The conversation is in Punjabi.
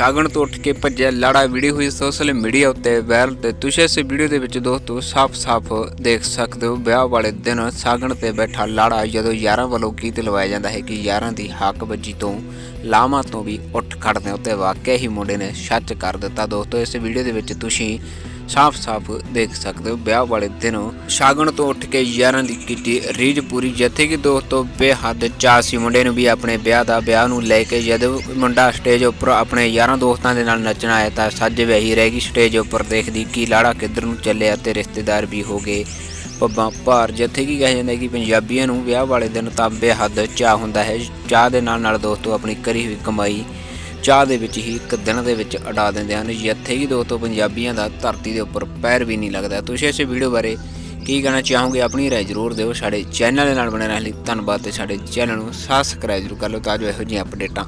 ਸ਼ਾਗਣ ਤੋਂ ਉੱਠ ਕੇ ਭੱਜਿਆ ਲਾੜਾ ਵੀਡੀਓ ਹੋਈ ਸੋਸ਼ਲ ਮੀਡੀਆ ਉੱਤੇ ਵਾਇਰਲ ਤੇ ਤੁਸੀਂ ਇਸ ਵੀਡੀਓ ਦੇ ਵਿੱਚ ਦੋਸਤੋ ਸਾਫ਼-ਸਾਫ਼ ਦੇਖ ਸਕਦੇ ਹੋ, ਵਿਆਹ ਵਾਲੇ ਦਿਨ ਸਾਗਣ ਤੇ ਬੈਠਾ ਲਾੜਾ ਜਦੋਂ ਯਾਰਾਂ ਵੱਲੋਂ ਗੀਤ ਲਵਾਇਆ ਜਾਂਦਾ ਹੈ ਕਿ ਯਾਰਾਂ ਦੀ ਹੱਕ ਵੱਜੀ ਤੋਂ ਲਾਵਾਂ ਤੋਂ ਵੀ ਉੱਠ ਖੜਦੇ ਉੱਤੇ ਵਾਕਿਆ ਹੀ ਮੁੰਡੇ ਨੇ ਸੱਚ ਕਰ ਦਿੱਤਾ। ਦੋਸਤੋ ਇਸ ਵੀਡੀਓ ਦੇ ਵਿੱਚ ਤੁਸੀਂ ਸਾਫ਼-ਸਾਫ਼ ਦੇਖ ਸਕਦੇ ਹੋ ਵਿਆਹ ਵਾਲੇ ਦਿਨ। ਸ਼ਾਗਣ ਤੋਂ ਉੱਠ ਕੇ ਯਾਰਾਂ ਦੀ ਕੀਤੀ ਰੀਝ ਪੂਰੀ। ਜਿੱਥੇ ਕਿ ਦੋਸਤੋ ਬੇਹੱਦ ਚਾਅ ਸੀ ਮੁੰਡੇ ਨੂੰ ਵੀ ਆਪਣੇ ਵਿਆਹ ਦਾ ਵਿਆਹ ਨੂੰ ਲੈ ਕੇ ਜਦੋਂ ਮੁੰਡਾ ਸਟੇਜ ਉੱਪਰ ਆਪਣੇ ਯਾਰਾਂ ਦੋਸਤਾਂ ਦੇ ਨਾਲ ਨੱਚਣ ਆਇਆ ਤਾਂ ਸੱਜ ਵਹੀ ਰਹਿ ਗਈ ਸਟੇਜ ਉੱਪਰ ਦੇਖਦੀ ਕਿ ਲਾੜਾ ਕਿੱਧਰ ਨੂੰ ਚੱਲਿਆ ਤੇ ਰਿਸ਼ਤੇਦਾਰ ਵੀ ਹੋ ਗਏ। ਪੱਬਾਂ ਭਾਰ ਜਿੱਥੇ ਕਿ ਕਿਹਾ ਜਾਂਦਾ ਕਿ ਪੰਜਾਬੀਆਂ ਨੂੰ ਵਿਆਹ ਵਾਲੇ ਦਿਨ ਤਾਂ ਬੇਹੱਦ ਚਾਅ ਹੁੰਦਾ ਹੈ। ਚਾਹ ਦੇ ਨਾਲ ਨਾਲ ਦੋਸਤੋ ਆਪਣੀ ਕਰੀ ਹੋਈ ਕਮਾਈ ਚਾਹ ਦੇ ਵਿੱਚ ਹੀ ਇੱਕ ਦਿਨ ਦੇ ਵਿੱਚ ਅਡਾ ਦਿੰਦੇ ਹਨ। ਜਿੱਥੇ ਕਿ ਦੋਸਤੋ ਪੰਜਾਬੀਆਂ ਦਾ ਧਰਤੀ ਦੇ ਉੱਪਰ ਪੈਰ ਵੀ ਨਹੀਂ ਲੱਗਦਾ। ਤੁਸੀਂ ਇਸ ਵੀਡੀਓ ਬਾਰੇ ਕੀ ਕਹਿਣਾ ਚਾਹੋਗੇ ਆਪਣੀ ਰਾਏ ਜ਼ਰੂਰ ਦਿਓ। ਸਾਡੇ ਚੈਨਲ ਦੇ ਨਾਲ ਬਣੇ ਰਹਿਣ ਲਈ ਧੰਨਵਾਦ ਤੇ ਸਾਡੇ ਚੈਨਲ ਨੂੰ ਸਬਸਕ੍ਰਾਈਬ ਜ਼ਰੂਰ ਕਰ ਲਓ ਤਾਂ ਜੋ ਇਹੋ ਜਿਹੀਆਂ ਅਪਡੇਟਾਂ